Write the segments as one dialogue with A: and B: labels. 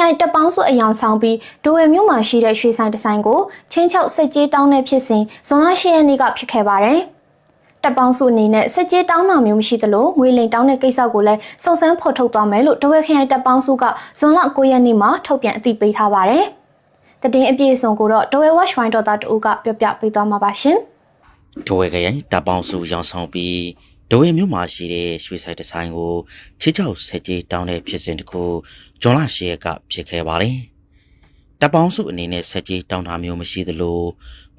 A: ရိုင်တပ်ပေါင်းစုအယောင်ဆောင်ပြီးဒိုဝယ်မြို့မှာရှိတဲ့ရွှေဆိုင်ဒီဇိုင်းကိုချင်းချောက်စစ်ကြေးတောင်းတဲ့ဖြစ်စဉ်ဇွန်လ10ရက်နေ့ကဖြစ်ခဲ့ပါတယ်။တပ်ပေါင်းစုအနေနဲ့စစ်ကြေးတောင်းတာမျိုးမရှိသလိုငွေလိမ်တောင်းတဲ့ကိစ္စကိုလည်းစုံစမ်းဖော်ထုတ်သွားမယ်လို့ဒိုဝယ်ခရိုင်တပ်ပေါင်းစုကဇွန်လ9ရက်နေ့မှာထုတ်ပြန်အသိပေးထားပါတယ်။တည်င်းအပြည့်အစုံကိုတော့ဒိုဝယ် watch wine တော်သားတူကပြောပြပေးသွားမှာပါရှင်။
B: ဒိုဝဲကရိုင်တပ်ပေါင်းစုရောင်းဆောင်ပြီး ဒိုဝဲမြို့မှာရှိတဲ့ရွှေဆိုင်ဒီဇိုင်းကိုချစ်ချောက်ဆက်ကြီးတောင်းတဲ့ဖြစ်စဉ်တစ်ခုဂျွန်လရှေကဖြစ်ခဲ့ပါတယ်။တပ်ပေါင်းစုအနေနဲ့ဆက်ကြီးတောင်းတာမျိုးမရှိသလို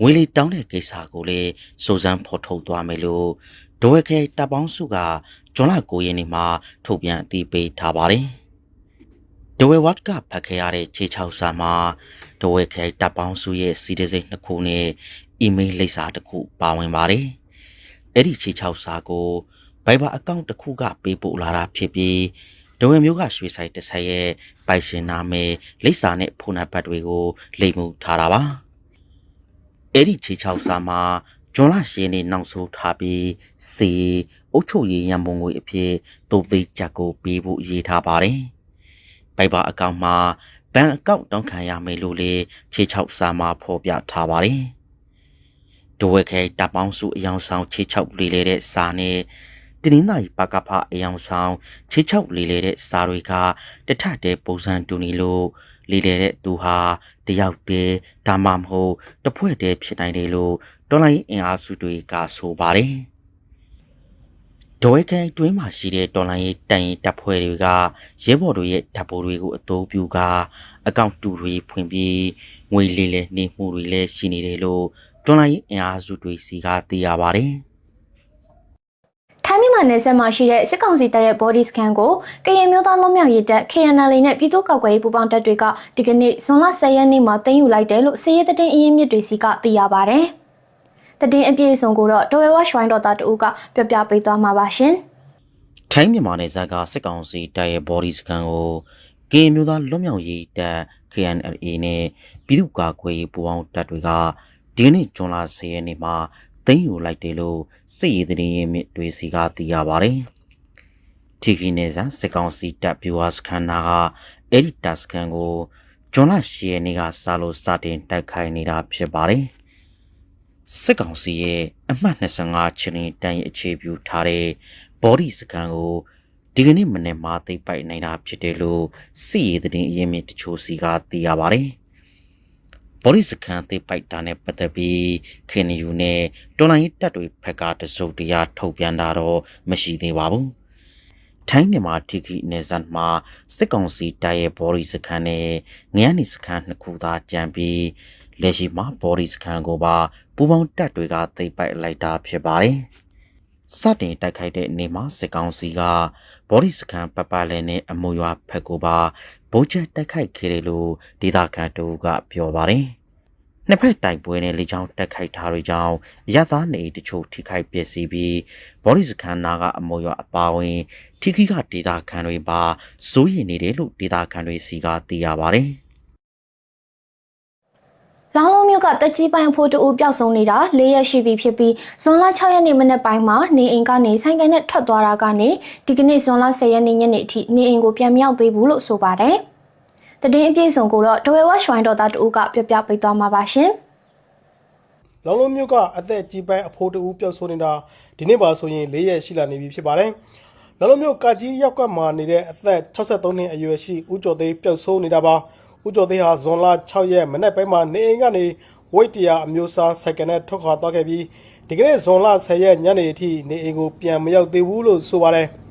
B: ငွေလေးတောင်းတဲ့ကိစ္စကိုလည်းစိုးစမ်းဖော်ထုတ်သွားမယ်လို့ဒိုဝဲကရိုင်တပ်ပေါင်းစုကဂျွန်လ9ရက်နေ့မှာထုတ်ပြန်အသိပေးထားပါတယ်။ဒိုဝဲဝတ်ကဖတ်ခဲ့ရတဲ့ခြေချောက်စာမှာဒိုဝဲကရိုင်တပ်ပေါင်းစုရဲ့စီးတဲ့စိတ်နှစ်ခုနဲ့အီးမေးလ်လိပ်စာတစ်ခုပါဝင်ပါတယ်။ အဲ့ဒီခြေချောက်စာကို Viber အကောင့်တစ်ခုကပေးပို့လာတာဖြစ်ပြီးဒဝဲမျိုးကရွှေဆိုင်တစ်ဆက်ရဲ့ပိုင်ရှင်နာမည်လိပ်စာနဲ့ဖုန်းနံပါတ်တွေကိုလိမ်မှုထားတာပါ။အဲ့ဒီခြေချောက်စာမှာဂျွန်လရှင်းနေနောက်ဆိုထားပြီးစီအုတ်ချုပ်ရည်ရံပုံငွေအဖြစ်တုပ်သိချက်ကိုပေးဖို့ရေးထားပါတယ်။ Viber အကောင့်မှာဘဏ်အကောင့်တောင်းခံရမယ်လို့လေခြေချောက်စာမှာဖော်ပြထားပါတယ်။ ဒိုဝဲခဲတပ်ပေါင်းစုအယောင်ဆောင်ခြေချောက်လေးလေတဲ့စာနဲ့တင်းင်းသားပကဖအယောင်ဆောင်ခြေချောက်လေးလေတဲ့စာတွေကတထတဲ့ပုံစံတူနေလို့လေးလေတဲ့သူဟာတယောက်တည်းဒါမှမဟုတ်တစ်ဖွဲ့တည်းဖြစ်နိုင်တယ်လို့တော်လိုင်းအင်အားစုတွေကဆိုပါတယ်။ဒိုဝဲခဲတွင်းမှာရှိတဲ့တော်လိုင်းရေးတိုင်ရင်တပ်ဖွဲ့တွေကရဲဘော်တို့ရဲ့ဓာတ်ပိုးတွေကိုအသုံးပြုကအကောင့်တူတွေဖွင့်ပြီးငွေလေးလေနေမှုတွေလည်းရှိနေတယ်လို့ တွန်လိုင်းအင်အားစုတွေစီကသိရပါတယ်
A: ထိုင်းမြန်မာနယ်စပ်မှာရှိတဲ့စစ်ကောင်စီတပ်ရဲ့ body scan ကိုကရင်မျိုးသားလုံးမြောက်ရေးတပ် KNL နဲ့ပြည်သူ့ကောက်ကွယ်ရေးပူးပေါင်းတပ်တွေကဒီကနေ့ဇွန်လ10ရက်နေ့မှာတင်ယူလိုက်တယ်လို့စီးရဲတဲ့တင်အရင်မြစ်တွေစီကသိရပါဗျ။တည်င်းအပြည့်အစုံကိုတော့တော်ဝဲဝါရွှိုင်းတော်သားတူကပြောပြပေးသွားမှာပါရှင်။
B: ထိုင်းမြန်မာနယ်စပ်ကစစ်ကောင်စီတပ်ရဲ့ body scan ကိုကရင်မျိုးသားလွတ်မြောက်ရေးတပ် KNLA နဲ့ပြည်သူ့ကာကွယ်ရေးပူးပေါင်းတပ်တွေက ဒီကနေ့ဇွန်လ10ရက်နေ့မှာသိမ်းယူလိုက်တယ်လို့စစ်ရေးသတင်းရင်းမြစ်တွေစီကသိရပါတယ်။ထီကီနေဆန်စစ်ကောင်စီတပ်ဗျူဟာစခန်းနာကအဲ့ဒီတပ်စခန်းကိုဇွန်လ10ရက်နေ့ကစလို့စတင်တိုက်ခိုက်နေတာဖြစ်ပါတယ်။စစ်ကောင်စီရဲ့အမှတ်25ချင်းတန်းရဲ့အခြေပြုထားတဲ့ body စကန်ကိုဒီကနေ့မနေ့မှသိပ်ပိုက်နိုင်တာဖြစ်တယ်လို့စီရည်သတင်းအရင်းမြစ်တချို့စီကသိရပါတယ်။ ဘော်ဒီစကန်သိပ်ပိုက်တာနဲ့ပတ်သက်ပြီးခင်ယူနဲ့တော်လိုင်းတပ်တွေဖက်ကတစုံတရာထုတ်ပြန်တာတော့မရှိသေးပါဘူး။ထိုင်းမြန်မာတိခိနေဇန်မှာစစ်ကောင်စီတပ်ရဲ့ဘော်ဒီစကန်နဲ့ငရန်နီစကန်နှစ်ခုသာကြံပြီးလက်ရှိမှာဘော်ဒီစကန်ကိုပါပူပေါင်းတပ်တွေကသိပ်ပိုက်လိုက်တာဖြစ်ပါတယ်။စတင်တိုက်ခိုက်တဲ့နေမှာစစ်ကောင်စီကဘော်ဒီစကန်ပပလဲနဲ့အမွေရွာဖက်ကိုပါဗိုလ်ချက်တိုက်ခိုက်ခဲ့တယ်လို့ဒေသခံတို့ကပြောပါတယ်။ နှစ်ဖက်တိုက်ပွဲနဲ့လေကြောင်းတိုက်ခိုက်ထားတွေကြောင့်ရသားနေတချို့ထိခိုက်ပျက်စီးပြီးဘော်ဒီစကန်နာကအမွေရွာအပါဝင်ထိခိကဒေသခံတွေပါစိုးရိမ်နေတယ်လို့ဒေသခံတွေစီကသိရပါတယ်။
A: လောင်းလုံးမြို့ကတက်ကြီးပိုင်းဖို့တူပျောက်ဆုံးနေတာ၄ရက်ရှိပြီဖြစ်ပြီးဇွန်လ6ရက်နေ့မနက်ပိုင်းမှာနေအိမ်ကနေဆိုင်ကန်နဲ့ထွက်သွားတာကနေဒီကနေ့ဇွန်လ10ရက်နေ့ညနေအထိနေအိမ်ကိုပြန်မရောက်သေးဘူးလို့ဆိုပါတယ်။ တည်င်းအပြည့်စုံကိုတော့ဒဝဲဝါရွှိုင်းတော်သားတူကပြောပြပေးသွားမှာပါရှင်။
C: လောင်လုံးမျိုးကအသက်ကြီးပိုင်းအဖိုးတူပျောက်ဆိုးနေတာဒီနေ့ပါဆိုရင်၄ရက်ရှိလာနေပြီဖြစ်ပါတယ်။လောင်လုံးမျိုးကကြီးရောက်ကမှနေတဲ့အသက်63နှစ်အရွယ်ရှိဦးကျော်သိန်းပျောက်ဆိုးနေတာပါ။ဦးကျော်သိန်းဟာဇွန်လ6ရက်မနေ့ပိုင်းမှာနေအိမ်ကနေဝိတ်တရာအမျိုးသားစိုက်ကနဲ့ထွက်ခွာသွားခဲ့ပြီးဒီကနေ့ဇွန်လ10ရက်ညနေအထိနေအိမ်ကိုပြန်မရောက်သေးဘူးလို့ဆိုပါတယ်။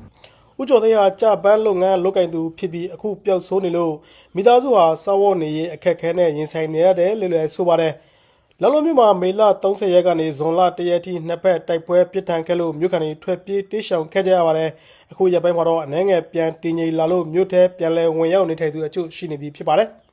C: ဦးကျော်သိန်းဟာကြပန်းလုပ်ငန်းလုပ်ကင်သူဖြစ်ပြီးအခုပျောက်ဆိုးနေလို့မိသားစုဟာစောဝတ်နေရေးအခက်အခဲနဲ့ရင်ဆိုင်နေရတယ်လို့လည်းဆိုပါတယ်။လောင်လုံးမြို့မှာမေလ30ရက်ကနေဇွန်လ1ရက်ထိနှစ်ဖက်တိုက်ပွဲပြစ်ထန်ခဲ့လို့မြို့ခံတွေထွက်ပြေးတိရှောင်ခဲ့ကြရပါတယ်။အခုရက်ပိုင်းမှာတော့အနေငယ်ပြန်တည်ငြိမ်လာလို့မြို့ထဲပြန်လဲဝင်ရောက်နေထိုင်သူအချို့ရှိနေပြီဖြစ်ပါတယ်။